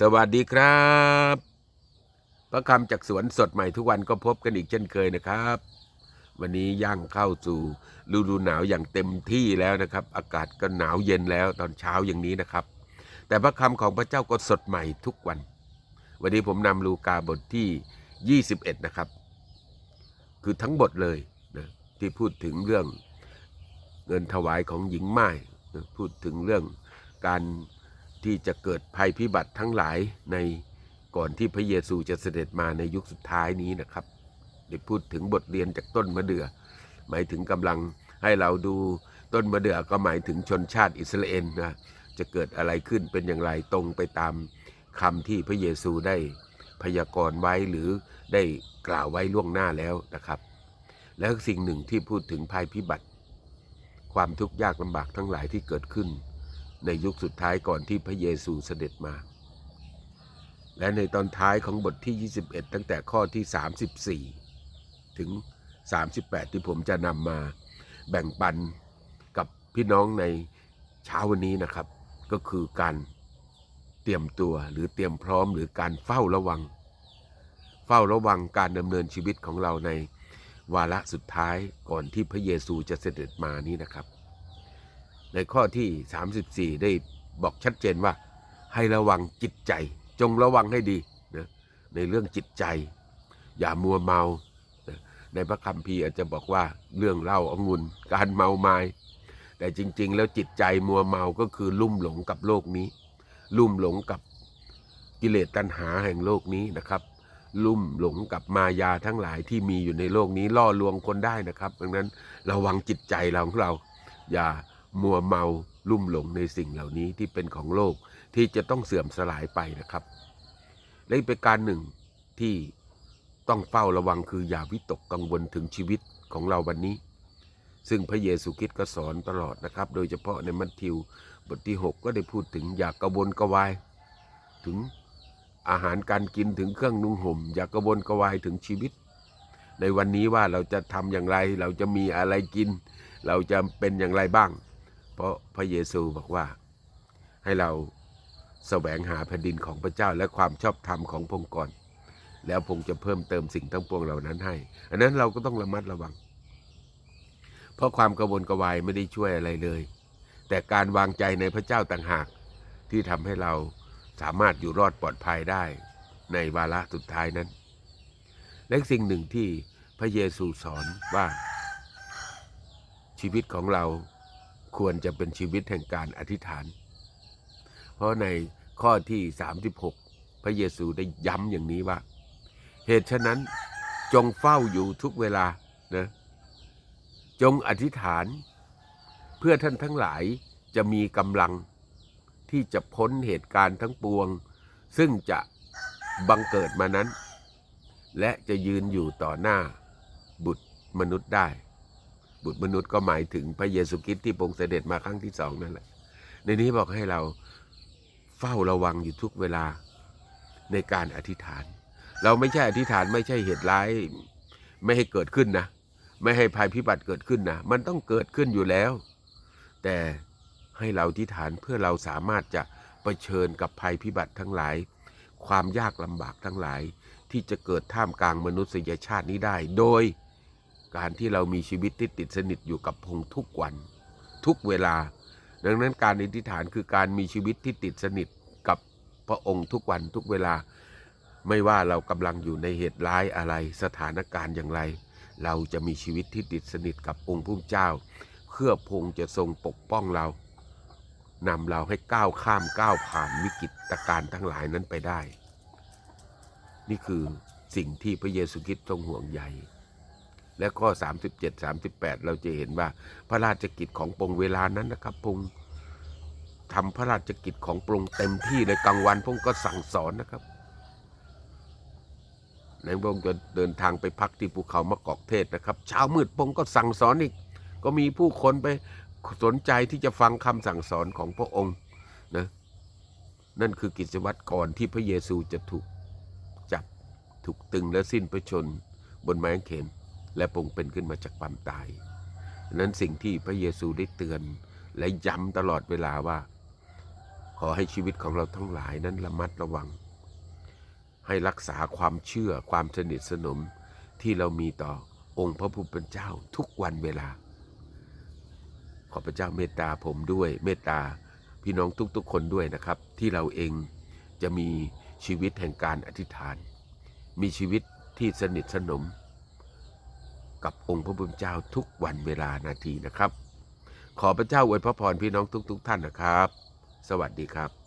สวัสดีครับพระคำจากสวนสดใหม่ทุกวันก็พบกันอีกเช่นเคยนะครับ วันนี้ย่างเข้าสู่ฤดูหนาวอย่างเต็มที่แล้วนะครับ อากาศก็หนาวเย็นแล้วตอนเช้าอย่างนี้นะครับ แต่พระคำของพระเจ้าก็สดใหม่ทุกวัน วันนี้ผมนำลูกาบทที่ 21 นะครับ คือทั้งบทเลยนะที่พูดถึงเรื่องเงินถวายของหญิงไม้พูดถึงเรื่องการ ที่จะเกิดภัยพิบัติทั้งหลายในก่อนที่พระเยซูจะเสด็จมาในยุคสุดท้ายนี้นะครับได้พูดถึงบทเรียนจากต้นมะเดื่อหมายถึงกำลังให้เราดูต้นมะเดื่อก็หมายถึงชนชาติอิสราเอลนะจะเกิดอะไรขึ้นเป็นอย่างไรตรงไปตามคำที่พระเยซูได้พยากรณ์ไว้หรือได้กล่าวไว้ล่วงหน้าแล้วนะครับ แล้วสิ่งหนึ่งที่พูดถึงภัยพิบัติ ความทุกข์ยากลำบากทั้งหลายที่เกิดขึ้น ในยุคสุดท้ายก่อนที่พระเยซูเสด็จมา และในตอนท้ายของบทที่ 21 ตั้งแต่ข้อที่ 34 ถึง 38 ที่ผมจะนำมาแบ่งปันกับพี่น้องในเช้าวันนี้นะครับ ก็คือการเตรียมตัวหรือเตรียมพร้อมหรือการเฝ้าระวัง เฝ้าระวังการดำเนินชีวิตของเราในวาระสุดท้ายก่อนที่พระเยซูจะเสด็จมานี้นะครับ ในข้อที่ 34 ได้บอกชัดเจนว่า ให้ระวังจิตใจ จงระวังให้ดีนะในเรื่องจิตใจ อย่ามัวเมานะในพระคัมภีร์อาจจะบอกว่าเรื่องเหล้าองุ่นการเมาไม้แต่จริง ๆ แล้วจิตใจมัวเมาก็คือลุ่มหลงกับโลกนี้ ลุ่มหลงกับกิเลสตัณหาแห่งโลกนี้นะครับ ลุ่มหลงกับมายาทั้งหลายที่มีอยู่ในโลกนี้ล่อลวงคนได้นะครับ ดังนั้นระวังจิตใจเราของเรา อย่า มัวเมาลุ่มหลงในสิ่งเหล่านี้ที่เป็นของโลกที่จะต้องเสื่อมสลายไปนะครับ และอีกประการหนึ่งที่ต้องเฝ้าระวังคืออย่าวิตกกังวลถึงชีวิตของเราวันนี้ ซึ่งพระเยซูคริสต์ก็สอนตลอดนะครับ โดยเฉพาะในมัทธิวบทที่ 6 ก็ได้พูดถึงอย่ากระวนกระวาย ถึงอาหารการกินถึงเครื่องนุ่งห่ม อย่ากระวนกระวายถึงชีวิต ในวันนี้ว่าเราจะทำอย่างไร เราจะมีอะไรกิน เราจะเป็นอย่างไรบ้าง เพราะพระเยซูบอกว่าให้เราแสวงหาแผ่นดินของพระเจ้าและความชอบธรรมของพระองค์ก่อน แล้วพระองค์จะเพิ่มเติมสิ่งทั้งปวงเหล่านั้นให้ อันนั้นเราก็ต้องระมัดระวัง เพราะความกระวนกระวายไม่ได้ช่วยอะไรเลย แต่การวางใจในพระเจ้าต่างหากที่ทำให้เราสามารถอยู่รอดปลอดภัยได้ในวาระสุดท้ายนั้น และสิ่งหนึ่งที่พระเยซูสอนว่า ชีวิตของเรา ควรจะเป็นชีวิตแห่งการอธิษฐาน เพราะในข้อที่ 36 พระเยซูได้ย้ำอย่างนี้ว่า เหตุฉะนั้นจงเฝ้าอยู่ทุกเวลานะจงอธิษฐาน เพื่อท่านทั้งหลายจะมีกำลังที่จะพ้นเหตุการณ์ทั้งปวง ซึ่งจะบังเกิดมานั้น และจะยืนอยู่ต่อหน้าบุตรมนุษย์ได้ บุตรมนุษย์ก็หมายถึงพระเยซูคริสต์ที่พรงเสด็จมาครั้งที่สองนั่นแหละ ในนี้บอกให้เราเฝ้าระวังอยู่ทุกเวลาในการอธิษฐาน เราไม่ใช่อธิษฐานไม่ใช่เหตุร้ายไม่ให้เกิดขึ้นนะ ไม่ให้ภัยพิบัติเกิดขึ้นนะ มันต้องเกิดขึ้นอยู่แล้ว แต่ให้เราอธิษฐานเพื่อเราสามารถจะะเผชิญกับภัยพิบัติทั้งหลาย ความยากลำบากทั้งหลายที่จะเกิดท่ามกลางมนุษยชาตินี้ได้ โดย การที่เรามีชีวิตที่ติดสนิทอยู่กับพงทุกวัน ทุกเวลา ดังนั้นการอธิษฐานคือการมีชีวิตที่ติดสนิทกับพระองค์ทุกวันทุกเวลา ไม่ว่าเรากำลังอยู่ในเหตุร้ายอะไรสถานการณ์อย่างไร เราจะมีชีวิตที่ติดสนิทกับองค์ผู้เจ้า เพื่อพงจะทรงปกป้องเรานำเราให้ก้าวข้ามก้าวผ่านวิกฤตการณ์ทั้งหลายนั้นไปได้ นี่คือสิ่งที่พระเยซูคริสต์ทรงห่วงใย และข้อ 37 38 เราจะเห็นว่าพระราชกิจของปงเวลานั้นนะครับพงทำพระราชกิจของปรงเต็มที่ในกลางวันพงก็สั่งสอนนะครับ ในพงจะเดินทางไปพักที่ภูเขามะกอกเทศนะครับ เช้ามืดพงก็สั่งสอนอีก ก็มีผู้คนไปสนใจที่จะฟังคำสั่งสอนของพระองค์นะนั่นคือกิจวัตรก่อนที่พระเยซูจะถูกจับถูกตึงและสิ้นพระชนบนไม้เขน และปรงเป็นขึ้นมาจากความตายนั้นสิ่งที่พระเยซูได้เตือนและย้ำตลอดเวลาว่า ขอให้ชีวิตของเราทั้งหลายนั้นระมัดระวัง ให้รักษาความเชื่อความสนิทสนมที่เรามีต่อองค์พระผู้เป็นเจ้าทุกวันเวลา ขอพระเจ้าเมตตาผมด้วยเมตตาพี่น้องทุกๆคนด้วยนะครับ ที่เราเองจะมีชีวิตแห่งการอธิษฐาน มีชีวิตที่สนิทสนม กับองค์พระบุญเจ้าทุกวันเวลานาทีนะครับ ขอพระเจ้าอวยพระพรพี่น้องทุก ๆ ท่านนะครับ สวัสดีครับ